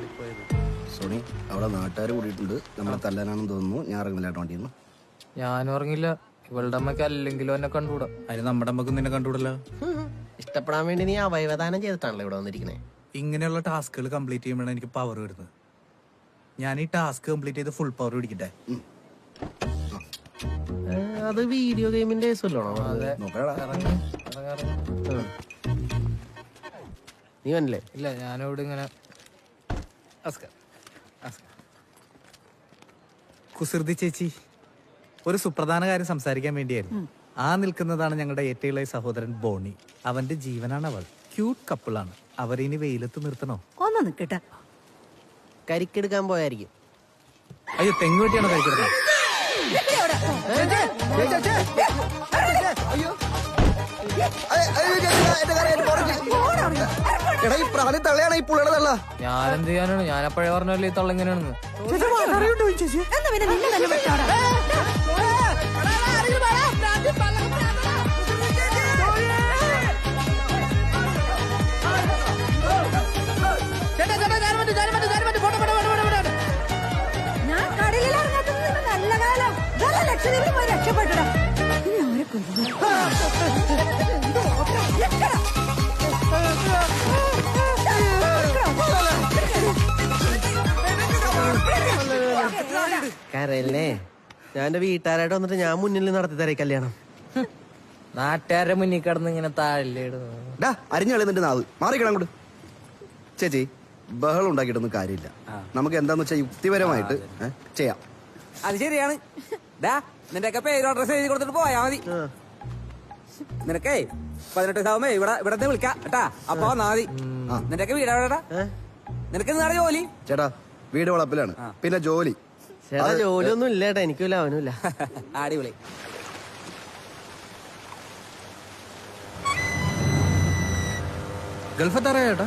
ചാടിപ്പോയത്. Sony അവിടെ നാട്ടുകാർ കൂടിയിട്ടുണ്ട്. നമ്മളെ തല്ലാനാണെന്ന് തോന്നുന്നു. ഞാൻ ഇറങ്ങില്ല കേട്ടോ വണ്ടിയിൽ നിന്ന്. ഞാനും ഉറങ്ങില്ല ഇവളുടെ അമ്മയ്ക്ക് അല്ലെങ്കിലും എന്നെ കണ്ടുകൂടാ. അതിന് നമ്മുടെ അമ്മയ്ക്ക് നിന്നെ കണ്ടുകൂടല്ലോ? ഇഷ്ടപ്പെടാൻ വേണ്ടി നീ അവയവദാനം ചെയ്തിട്ടാണല്ലോ ഇവിടെ വന്നിരിക്കണേ. ഇങ്ങനെയുള്ള ടാസ്കുകൾ കംപ്ലീറ്റ് ചെയ്യുമ്പോഴാണ് എനിക്ക് പവർ വരുന്നത്. ഞാൻ ഈ ടാസ്ക് കംപ്ലീറ്റ് ചെയ്ത് ഫുൾ പവർ പിടിക്കട്ടെ? അത് വീഡിയോ ഗെയിമിന്റെ കേസല്ലോ നീ വന്നില്ലേ? ഇല്ല ഞാനിവിടെ ഇങ്ങനെ നമസ്കാരം. നമസ്കാരം. കുസൃതി ചേച്ചി ഒരു സുപ്രധാന കാര്യം സംസാരിക്കാൻ വേണ്ടിയായിരുന്നു ആ നിൽക്കുന്നതാണ് ഞങ്ങളുടെ ഏറ്റവും ഇളയ സഹോദരൻ ബോണി അവന്റെ ജീവനാണ് അവൾ ക്യൂട്ട് കപ്പിളാണ് അവരിനി വെയിലത്ത് നിർത്തണോ ഒന്ന് നിക്കട്ടെ കരിക്കെടുക്കാൻ പോയായിരിക്കും അയ്യോ തെങ്ങ് കരിക്കെടുക്കുന്നത് കഴിക്കുന്നത് എടാ ഈ പ്രാണി തള്ളയാണ് ഈ പുള്ളിയുടെ തള്ള? ഞാൻ എന്ത് ചെയ്യാനാണ്? ഞാൻ അപ്പോഴേ പറഞ്ഞല്ലേ ഈ തള്ള ഇങ്ങനെയാണെന്ന്. എന്നാ പിന്നെ നിന്നെ തന്നെ വിട്ടാടാ. ഞാൻ കടലിൽ ഇറങ്ങാത്തത് നിനക്ക് നല്ല കാലം. ഇതല്ല ലക്ഷദ്വീപിൽ പോയി രക്ഷപ്പെട്ടടാ. ഇനി അവരെ കൊല്ലുന്നു. കരയല്ലേ? ഞാൻ എന്റെ വീട്ടുകാരായിട്ട് വന്നിട്ട് ഞാൻ മുന്നിൽ നടത്തി തരേ കല്യാണം. നാട്ടുകാരുടെ മുന്നിൽ കിടന്ന് ഇങ്ങനെ അരിഞ്ഞളിയുന്നുണ്ട് ഇടുന്നു ഡാ അരിഞ്ഞു കളയുന്നുണ്ട് നാവ്. മാറിക്കണം അങ്ങോട്ട്. ചേച്ചി ബഹളം ഉണ്ടാക്കിയിട്ടൊന്നും കാര്യമില്ല. നമുക്ക് എന്താന്ന് വെച്ചാൽ യുക്തിപരമായിട്ട് ചെയ്യാം. അത് ശരിയാണ്. ഡാ നിന്റെയൊക്കെ പേര് അഡ്രസ് എഴുതി കൊടുത്തിട്ട് പോയാ മതി. നിനക്കേ പതിനെട്ട് ദിവസമേ ഇവിടെ ഇവിടെ വിളിക്കാം കേട്ടാ? അപ്പൊ വന്നാ മതി. നിന്റെയൊക്കെ വീടാ നിനക്ക് നിങ്ങളുടെ ജോലി? ചേട്ടാ വീട് വളപ്പിലാണ്. പിന്നെ ജോലി. ജോലിയൊന്നും ഇല്ല ചേട്ടാ എനിക്കില്ല അവനുമില്ല അടിപൊളി. ഗൾഫത്ത് അറിയാം ചേട്ടാ?